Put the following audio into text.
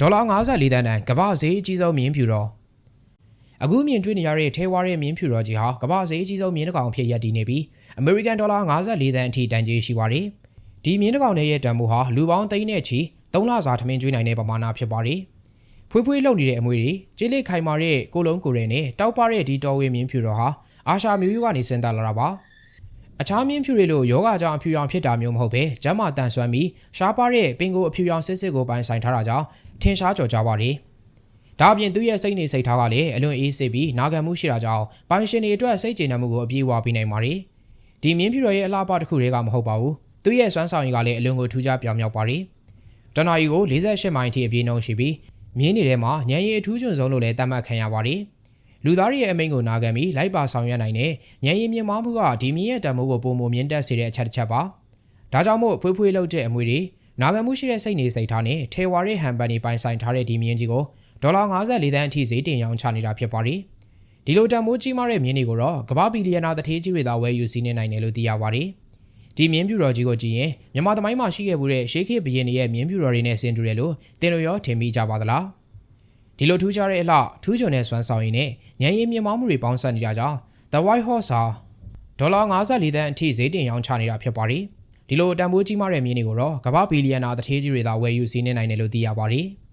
ဒေါ်လာ54တန်းတန်ကမ္ဘာဈေးအကြီးဆုံးမြင်းဖြူတော်အခုမြင်တွေ့နေရတဲ့ထဲဝါတဲ့မြင်းဖြူတော်ကြီးဟာကမ္ဘာဈေးအကြီးဆုံးမြင်းတစ်ကောင်ဖြစ်ရပ်တည်နေပြီးအမေရိကန်ဒေါ်လာ54တန်းအထိတန်ကြေးရှိပါတယ်ဒီမြင်းတစ်ကောင်ရဲ့တန်ဖိုးဟာလူပေါင်းသိန်းနဲ့ချီ3လစာထမင်းကျွေးနိုင်တဲ့ပမာဏဖြစ်ပါတယ်ဖွေးဖွေးလုံနေတဲ့အမွေတွေကျေးလက်ခိုင်မာတဲ့ကိုလုံးကိုရဲနဲ့တောက်ပတဲ့ဒီတော်ဝေမြင်းဖြူတော်ဟာအာရှမျိုးရိုးကနေစင်တက်လာတာပါ အခြားမြင်းဖြူတွေလိုယောဂကြောင့်အဖြူရောင်ဖြစ်တာမျိုးမဟုတ်ပဲကျမ်းမာတန်ဆွမ်းပြီးရှားပါတဲ့ပင်ကိုအဖြူရောင်စစ်စစ်ကိုပိုင်ဆိုင်ထားတာကြောင့်ထင်ရှားကြော်ကြပါတယ်။ဒါအပြင်သူ့ရဲ့စိတ်နေစိတ်ထားကလည်းအလွန်အေးဆေးပြီးနာခံမှုရှိတာကြောင့်ပိုင်ရှင်တွေအတွက်စိတ်ကျေနပ်မှုကိုအပြည့်အဝပေးနိုင်ပါတယ်။ဒီမြင်းဖြူတော်ရဲ့အလားအပတစ်ခုတည်းကမဟုတ်ပါဘူး။သူ့ရဲ့စွမ်းဆောင်ရည်ကလည်းအလွန်ကိုထူးခြားပြောင်မြောက်ပါတယ်။တနာရီကို48မိုင်အထိအပြေးနှုန်းရှိပြီးမြင်းတွေထဲမှာညံရည်အထူးကျွန်းဆုံးလို့လည်းသတ်မှတ်ခံရပါတယ်။ လူသားတွေရဲ့အမိန့်ကိုနာခံပြီးလိုက်ပါဆောင်ရွက်နိုင်တဲ့ညံရည်မြင့်မားမှုကဒီမြင်းရဲ့တံမိုးကိုပုံမမြင့်တက်စေတဲ့အချက်တစ်ချက်ပါ။ဒါကြောင့်မို့ဖွေးဖွေးလှုပ်တဲ့အမွေတွေနာဂမှုရှိတဲ့စိတ်နေစိတ်ထားနဲ့ထေဝါတဲ့ဟန်ပန်တွေပိုင်ဆိုင်ထားတဲ့ဒီမြင်းကြီးကိုဒေါ်လာ54သန်းအထိဈေးတင်ရောင်းချနေတာဖြစ်ပါတယ်။ဒီလိုတန်မိုးကြီးမားတဲ့မြင်းတွေကိုတော့ကမ္ဘာဘီလီယံနာတထေးကြီးတွေသာဝယ်ယူစီးနေနိုင်တယ်လို့သိရပါတယ်။ဒီမြင်းပြူတော်ကြီးကိုကြည့်ရင်မြန်မာသမိုင်းမှာရှိခဲ့မှုတဲ့ရှေးခေတ်ဘုရင်တွေရဲ့မြင်းပြူတော်တွေနဲ့ဆင်တူတယ်လို့တင်လို့ရောထင်မိကြပါသလား။ဒီလိုထူးခြားတဲ့အလှထူးချွန်တဲ့စွမ်းဆောင်ရည်နဲ့ ညံရည်မြင့်မားမှုတွေပေါင်းစပ်နေတာကြောင့် The White Horse ဟာဒေါ်လာ54သန်းအထိဈေးတင်ရောင်းချနေတာဖြစ်ပါတယ်။ဒီလိုတန်ဖိုးကြီးမားတဲ့မြင်းတွေကိုတော့ကမ္ဘာဘီလီယံနာတထေးကြီးတွေသာဝယ်ယူစီးနေနိုင်တယ်လို့သိရပါတယ်။